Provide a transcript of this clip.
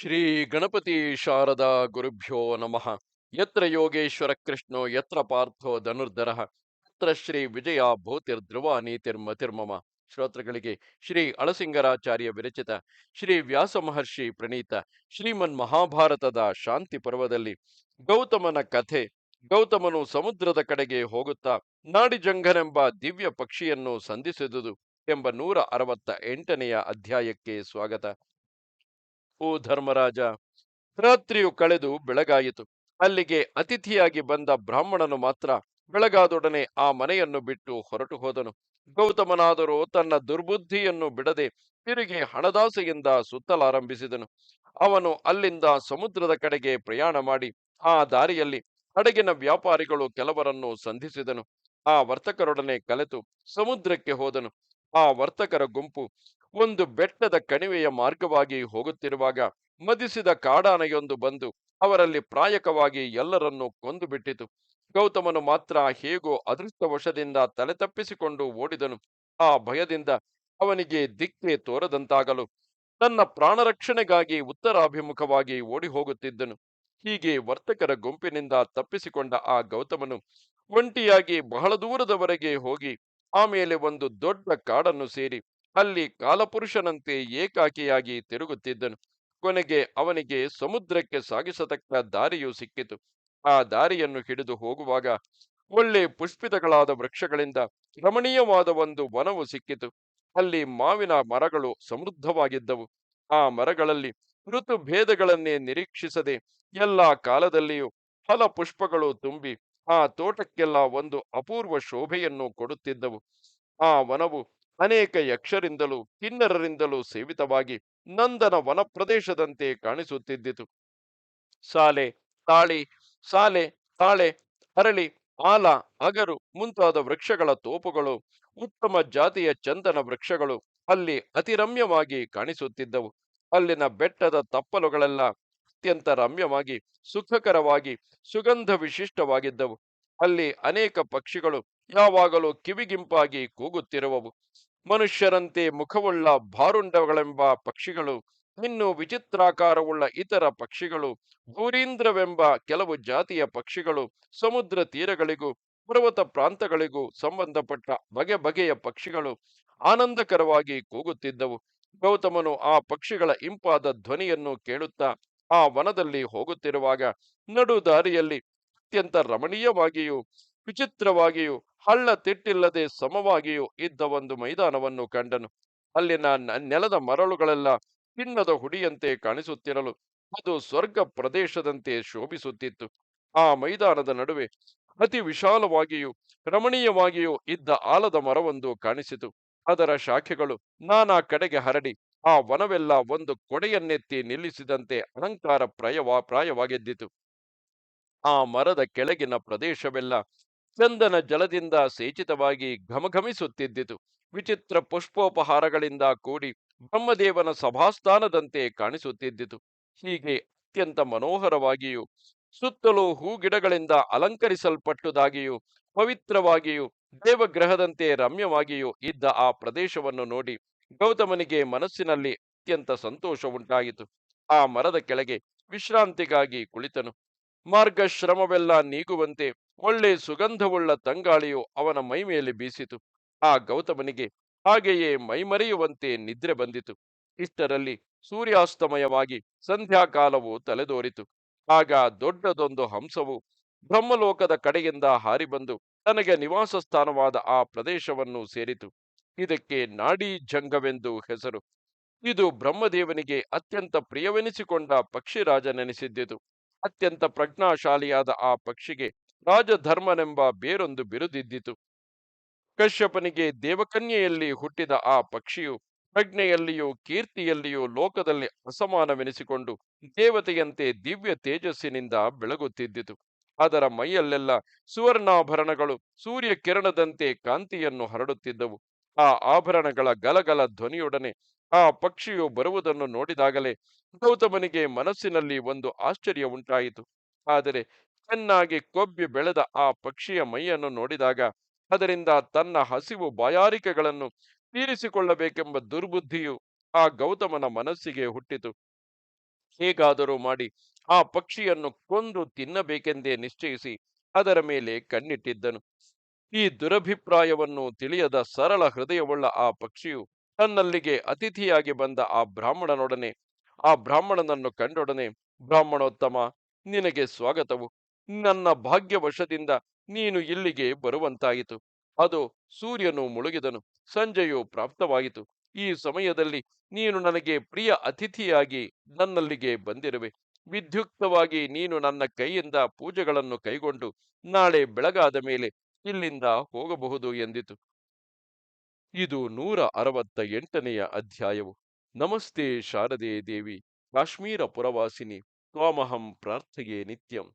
ಶ್ರೀ ಗಣಪತಿ ಶಾರದಾ ಗುರುಭ್ಯೋ ನಮಃ. ಯತ್ರ ಯೋಗೇಶ್ವರ ಕೃಷ್ಣೋ, ಯತ್ರ ಪಾರ್ಥೋ ಧನುರ್ಧರ, ಯತ್ರ ಶ್ರೀ ವಿಜಯ ಭೂತಿರ್ಧ್ರುವ ನೀತಿರ್ಮತಿರ್ಮಮ ಶ್ರೋತೃಗಳಿಗೆ ಶ್ರೀ ಅಳಸಿಂಗರಾಚಾರ್ಯ ವಿರಚಿತ, ಶ್ರೀ ವ್ಯಾಸ ಮಹರ್ಷಿ ಪ್ರಣೀತ, ಶ್ರೀಮನ್ ಮಹಾಭಾರತದ ಶಾಂತಿ ಪರ್ವದಲ್ಲಿ ಗೌತಮನ ಕಥೆ, ಗೌತಮನು ಸಮುದ್ರದ ಕಡೆಗೆ ಹೋಗುತ್ತಾ ನಾಡಿಜಂಗನೆಂಬ ದಿವ್ಯ ಪಕ್ಷಿಯನ್ನು ಸಂಧಿಸಿದುದು ಎಂಬ ನೂರ ಅರವತ್ತ ಎಂಟನೆಯ ಅಧ್ಯಾಯಕ್ಕೆ ಸ್ವಾಗತ. ಓ ಧರ್ಮರಾಜ, ರಾತ್ರಿಯು ಕಳೆದು ಬೆಳಗಾಯಿತು. ಅಲ್ಲಿಗೆ ಅತಿಥಿಯಾಗಿ ಬಂದ ಬ್ರಾಹ್ಮಣನು ಮಾತ್ರ ಬೆಳಗಾದೊಡನೆ ಆ ಮನೆಯನ್ನು ಬಿಟ್ಟು ಹೊರಟು ಹೋದನು. ಗೌತಮನಾದರೂ ತನ್ನ ದುರ್ಬುದ್ಧಿಯನ್ನು ಬಿಡದೆ ತಿರುಗಿ ಹಣದಾಸೆಯಿಂದ ಸುತ್ತಲಾರಂಭಿಸಿದನು. ಅವನು ಅಲ್ಲಿಂದ ಸಮುದ್ರದ ಕಡೆಗೆ ಪ್ರಯಾಣ ಮಾಡಿ ಆ ದಾರಿಯಲ್ಲಿ ಹಡಗಿನ ವ್ಯಾಪಾರಿಗಳು ಕೆಲವರನ್ನು ಸಂಧಿಸಿದನು. ಆ ವರ್ತಕರೊಡನೆ ಕಲೆತು ಸಮುದ್ರಕ್ಕೆ ಹೋದನು. ಆ ವರ್ತಕರ ಗುಂಪು ಒಂದು ಬೆಟ್ಟದ ಕಣಿವೆಯ ಮಾರ್ಗವಾಗಿ ಹೋಗುತ್ತಿರುವಾಗ ಮದಿಸಿದ ಕಾಡಾನೆಯೊಂದು ಬಂದು ಅವರಲ್ಲಿ ಪ್ರಾಯಕವಾಗಿ ಎಲ್ಲರನ್ನೂ ಕೊಂದು ಬಿಟ್ಟಿತು. ಗೌತಮನು ಮಾತ್ರ ಹೇಗೋ ಅದೃಷ್ಟವಶದಿಂದ ತಲೆ ತಪ್ಪಿಸಿಕೊಂಡು ಓಡಿದನು. ಆ ಭಯದಿಂದ ಅವನಿಗೆ ದಿಕ್ಕೆ ತೋರದಂತಾಗಲು ತನ್ನ ಪ್ರಾಣರಕ್ಷಣೆಗಾಗಿ ಉತ್ತರಾಭಿಮುಖವಾಗಿ ಓಡಿ ಹೋಗುತ್ತಿದ್ದನು ಹೀಗೆ ವರ್ತಕರ ಗುಂಪಿನಿಂದ ತಪ್ಪಿಸಿಕೊಂಡ ಆ ಗೌತಮನು ಒಂಟಿಯಾಗಿ ಬಹಳ ದೂರದವರೆಗೆ ಹೋಗಿ ಆಮೇಲೆ ಒಂದು ದೊಡ್ಡ ಕಾಡನ್ನು ಸೇರಿ ಅಲ್ಲಿ ಕಾಲಪುರುಷನಂತೆ ಏಕಾಕಿಯಾಗಿ ತಿರುಗುತ್ತಿದ್ದನು. ಕೊನೆಗೆ ಅವನಿಗೆ ಸಮುದ್ರಕ್ಕೆ ಸಾಗಿಸತಕ್ಕ ದಾರಿಯು ಸಿಕ್ಕಿತು. ಆ ದಾರಿಯನ್ನು ಹಿಡಿದು ಹೋಗುವಾಗ ಒಳ್ಳೆ ಪುಷ್ಪಿತಗಳಾದ ವೃಕ್ಷಗಳಿಂದ ರಮಣೀಯವಾದ ಒಂದು ವನವು ಸಿಕ್ಕಿತು. ಅಲ್ಲಿ ಮಾವಿನ ಮರಗಳು ಸಮೃದ್ಧವಾಗಿದ್ದವು. ಆ ಮರಗಳಲ್ಲಿ ಋತು ಭೇದಗಳನ್ನೇ ನಿರೀಕ್ಷಿಸದೆ ಎಲ್ಲ ಕಾಲದಲ್ಲಿಯೂ ಫಲ ಪುಷ್ಪಗಳು ತುಂಬಿ ಆ ತೋಟಕ್ಕೆಲ್ಲ ಒಂದು ಅಪೂರ್ವ ಶೋಭೆಯನ್ನು ಕೊಡುತ್ತಿದ್ದವು. ಆ ವನವು ಅನೇಕ ಯಕ್ಷರಿಂದಲೂ, ಕಿನ್ನರರಿಂದಲೂ ಸೇವಿತವಾಗಿ ನಂದನ ವನ ಪ್ರದೇಶದಂತೆ ಕಾಣಿಸುತ್ತಿದ್ದಿತು. ಸಾಲೆ, ತಾಳಿ, ಸಾಲೆ, ತಾಳೆ ಅರಳಿ ಆಲ, ಅಗರು ಮುಂತಾದ ವೃಕ್ಷಗಳ ತೋಪುಗಳು, ಉತ್ತಮ ಜಾತಿಯ ಚಂದನ ವೃಕ್ಷಗಳು ಅಲ್ಲಿ ಅತಿರಮ್ಯವಾಗಿ ಕಾಣಿಸುತ್ತಿದ್ದವು. ಅಲ್ಲಿನ ಬೆಟ್ಟದ ತಪ್ಪಲುಗಳೆಲ್ಲ ಅತ್ಯಂತ ರಮ್ಯವಾಗಿ, ಸುಖಕರವಾಗಿ ಸುಗಂಧ ವಿಶಿಷ್ಟವಾಗಿದ್ದವು ಅಲ್ಲಿ ಅನೇಕ ಪಕ್ಷಿಗಳು ಯಾವಾಗಲೂ ಕಿವಿಗಿಂಪಾಗಿ ಕೂಗುತ್ತಿರುವವು. ಮನುಷ್ಯರಂತೆ ಮುಖವುಳ್ಳ ಭಾರುಂಡಗಳೆಂಬ ಪಕ್ಷಿಗಳು ಇನ್ನು ವಿಚಿತ್ರಾಕಾರವುಳ್ಳ ಇತರ ಪಕ್ಷಿಗಳು, ಭೂರೀಂದ್ರವೆಂಬ ಕೆಲವು ಜಾತಿಯ ಪಕ್ಷಿಗಳು, ಸಮುದ್ರ ತೀರಗಳಿಗೂ, ಪರ್ವತ ಪ್ರಾಂತಗಳಿಗೂ ಸಂಬಂಧಪಟ್ಟ ಬಗೆ ಬಗೆಯ ಪಕ್ಷಿಗಳು ಆನಂದಕರವಾಗಿ ಕೂಗುತ್ತಿದ್ದವು. ಗೌತಮನು ಆ ಪಕ್ಷಿಗಳ ಇಂಪಾದ ಧ್ವನಿಯನ್ನು ಕೇಳುತ್ತಾ ಆ ವನದಲ್ಲಿ ಹೋಗುತ್ತಿರುವಾಗ ನಡು ದಾರಿಯಲ್ಲಿ ಅತ್ಯಂತ ರಮಣೀಯವಾಗಿಯೂ, ವಿಚಿತ್ರವಾಗಿಯೂ ಹಳ್ಳ ತಿಟ್ಟಿಲ್ಲದೆ ಸಮವಾಗಿಯೂ ಇದ್ದ ಒಂದು ಮೈದಾನವನ್ನು ಕಂಡನು. ಅಲ್ಲಿನ ನೆಲದ ಮರಳುಗಳೆಲ್ಲ ಚಿನ್ನದ ಹುಡಿಯಂತೆ ಕಾಣಿಸುತ್ತಿರಲು ಅದು ಸ್ವರ್ಗ ಪ್ರದೇಶದಂತೆ ಶೋಭಿಸುತ್ತಿತ್ತು. ಆ ಮೈದಾನದ ನಡುವೆ ಅತಿ ವಿಶಾಲವಾಗಿಯೂ ರಮಣೀಯವಾಗಿಯೂ ಇದ್ದ ಆಲದ ಮರವೊಂದು ಕಾಣಿಸಿತು. ಅದರ ಶಾಖೆಗಳು ನಾನಾ ಕಡೆಗೆ ಹರಡಿ ಆ ವನವೆಲ್ಲ ಒಂದು ಕೊಡೆಯನ್ನೆತ್ತಿ ನಿಲ್ಲಿಸಿದಂತೆ ಅಲಂಕಾರ ಪ್ರಾಯವಾ ಪ್ರಾಯವಾಗಿದ್ದಿತು. ಆ ಮರದ ಕೆಳಗಿನ ಪ್ರದೇಶವೆಲ್ಲ ಚಂದನ ಜಲದಿಂದ ಸೇಚಿತವಾಗಿ ಘಮಘಮಿಸುತ್ತಿದ್ದಿತು. ವಿಚಿತ್ರ ಪುಷ್ಪೋಪಹಾರಗಳಿಂದ ಕೂಡಿ ಬ್ರಹ್ಮದೇವನ ಸಭಾಸ್ಥಾನದಂತೆ ಕಾಣಿಸುತ್ತಿದ್ದಿತು. ಹೀಗೆ ಅತ್ಯಂತ ಮನೋಹರವಾಗಿಯೂ, ಸುತ್ತಲೂ ಹೂಗಿಡಗಳಿಂದ ಅಲಂಕರಿಸಲ್ಪಟ್ಟುದಾಗಿಯೂ, ಪವಿತ್ರವಾಗಿಯೂ, ದೇವಗ್ರಹದಂತೆ ರಮ್ಯವಾಗಿಯೂ ಇದ್ದ ಆ ಪ್ರದೇಶವನ್ನು ನೋಡಿ ಗೌತಮನಿಗೆ ಮನಸ್ಸಿನಲ್ಲಿ ಅತ್ಯಂತ ಸಂತೋಷ ಉಂಟಾಯಿತು ಆ ಮರದ ಕೆಳಗೆ ವಿಶ್ರಾಂತಿಗಾಗಿ ಕುಳಿತನು. ಮಾರ್ಗಶ್ರಮವೆಲ್ಲ ನೀಗುವಂತೆ ಒಳ್ಳೆ ಸುಗಂಧವುಳ್ಳ ತಂಗಾಳಿಯು ಅವನ ಮೈಮೇಲೆ ಬೀಸಿತು. ಆ ಗೌತಮನಿಗೆ ಹಾಗೆಯೇ ಮೈಮರೆಯುವಂತೆ ನಿದ್ರೆ ಬಂದಿತು. ಇಷ್ಟರಲ್ಲಿ ಸೂರ್ಯಾಸ್ತಮಯವಾಗಿ ಸಂಧ್ಯಾಕಾಲವು ತಲೆದೋರಿತು. ಆಗ ದೊಡ್ಡದೊಂದು ಹಂಸವು ಬ್ರಹ್ಮಲೋಕದ ಕಡೆಯಿಂದ ಹಾರಿಬಂದು ತನಗೆ ನಿವಾಸ ಸ್ಥಾನವಾದ ಆ ಪ್ರದೇಶವನ್ನು ಸೇರಿತು. ಇದಕ್ಕೆ ನಾಡಿ ಜಂಗವೆಂದು ಹೆಸರು. ಇದು ಬ್ರಹ್ಮದೇವನಿಗೆ ಅತ್ಯಂತ ಪ್ರಿಯವೆನಿಸಿಕೊಂಡ ಪಕ್ಷಿರಾಜನೆನಿಸಿದ್ದಿತು ಅತ್ಯಂತ ಪ್ರಜ್ಞಾಶಾಲಿಯಾದ ಆ ಪಕ್ಷಿಗೆ ರಾಜಧರ್ಮನೆಂಬ ಬೇರೊಂದು ಬಿರುದಿದ್ದಿತು. ಕಶ್ಯಪನಿಗೆ ದೇವಕನ್ಯೆಯಲ್ಲಿ ಹುಟ್ಟಿದ ಆ ಪಕ್ಷಿಯು ಪ್ರಜ್ಞೆಯಲ್ಲಿಯೂ ಕೀರ್ತಿಯಲ್ಲಿಯೂ ಲೋಕದಲ್ಲಿ ಅಸಮಾನವೆನಿಸಿಕೊಂಡು ದೇವತೆಯಂತೆ ದಿವ್ಯ ತೇಜಸ್ಸಿನಿಂದ ಬೆಳಗುತ್ತಿದ್ದಿತು. ಅದರ ಮೈಯಲ್ಲೆಲ್ಲ ಸುವರ್ಣಾಭರಣಗಳು ಸೂರ್ಯ ಕಿರಣದಂತೆ ಕಾಂತಿಯನ್ನು ಹರಡುತ್ತಿದ್ದವು. ಆ ಆಭರಣಗಳ ಗಲಗಲ ಧ್ವನಿಯೊಡನೆ ಆ ಪಕ್ಷಿಯು ಬರುವುದನ್ನು ನೋಡಿದಾಗಲೇ ಗೌತಮನಿಗೆ ಮನಸ್ಸಿನಲ್ಲಿ ಒಂದು ಆಶ್ಚರ್ಯ ಉಂಟಾಯಿತು. ಆದರೆ ಚೆನ್ನಾಗಿ ಕೊಬ್ಬಿ ಬೆಳೆದ ಆ ಪಕ್ಷಿಯ ಮೈಯನ್ನು ನೋಡಿದಾಗ, ಅದರಿಂದ ತನ್ನ ಹಸಿವು ಬಾಯಾರಿಕೆಗಳನ್ನು ತೀರಿಸಿಕೊಳ್ಳಬೇಕೆಂಬ ದುರ್ಬುದ್ಧಿಯು ಆ ಗೌತಮನ ಮನಸ್ಸಿಗೆ ಹುಟ್ಟಿತು. ಹೇಗಾದರೂ ಮಾಡಿ ಆ ಪಕ್ಷಿಯನ್ನು ಕೊಂದು ತಿನ್ನಬೇಕೆಂದೇ ನಿಶ್ಚಯಿಸಿ ಅದರ ಮೇಲೆ ಕಣ್ಣಿಟ್ಟಿದ್ದನು. ಈ ದುರಭಿಪ್ರಾಯವನ್ನು ತಿಳಿಯದ ಸರಳ ಹೃದಯವುಳ್ಳ ಆ ಪಕ್ಷಿಯು ತನ್ನಲ್ಲಿಗೆ ಅತಿಥಿಯಾಗಿ ಬಂದ ಆ ಬ್ರಾಹ್ಮಣನೊಡನೆ, ಆ ಬ್ರಾಹ್ಮಣನನ್ನು ಕಂಡೊಡನೆ, ಬ್ರಾಹ್ಮಣೋತ್ತಮ, ನಿನಗೆ ಸ್ವಾಗತವು. ನನ್ನ ಭಾಗ್ಯವಶದಿಂದ ನೀನು ಇಲ್ಲಿಗೆ ಬರುವಂತಾಯಿತು. ಅದು ಸೂರ್ಯನು ಮುಳುಗಿದನು, ಸಂಜೆಯು ಪ್ರಾಪ್ತವಾಯಿತು. ಈ ಸಮಯದಲ್ಲಿ ನೀನು ನನಗೆ ಪ್ರಿಯ ಅತಿಥಿಯಾಗಿ ನನ್ನಲ್ಲಿಗೆ ಬಂದಿರುವೆ. ವಿದ್ಯುಕ್ತವಾಗಿ ನೀನು ನನ್ನ ಕೈಯಿಂದ ಪೂಜೆಗಳನ್ನು ಕೈಗೊಂಡು ನಾಳೆ ಬೆಳಗಾದ ಮೇಲೆ ಇಲ್ಲಿಂದ ಹೋಗಬಹುದು ಎಂದಿತು. ಇದು ನೂರ ಅರವತ್ತ ಎಂಟನೆಯ ಅಧ್ಯಾಯವು. ನಮಸ್ತೆ ಶಾರದೆ ದೇವಿ, ಕಾಶ್ಮೀರ ಪುರವಾಸಿನಿ, ತ್ವಾಮಹಂ ಪ್ರಾರ್ಥೆಯೇ ನಿತ್ಯಂ.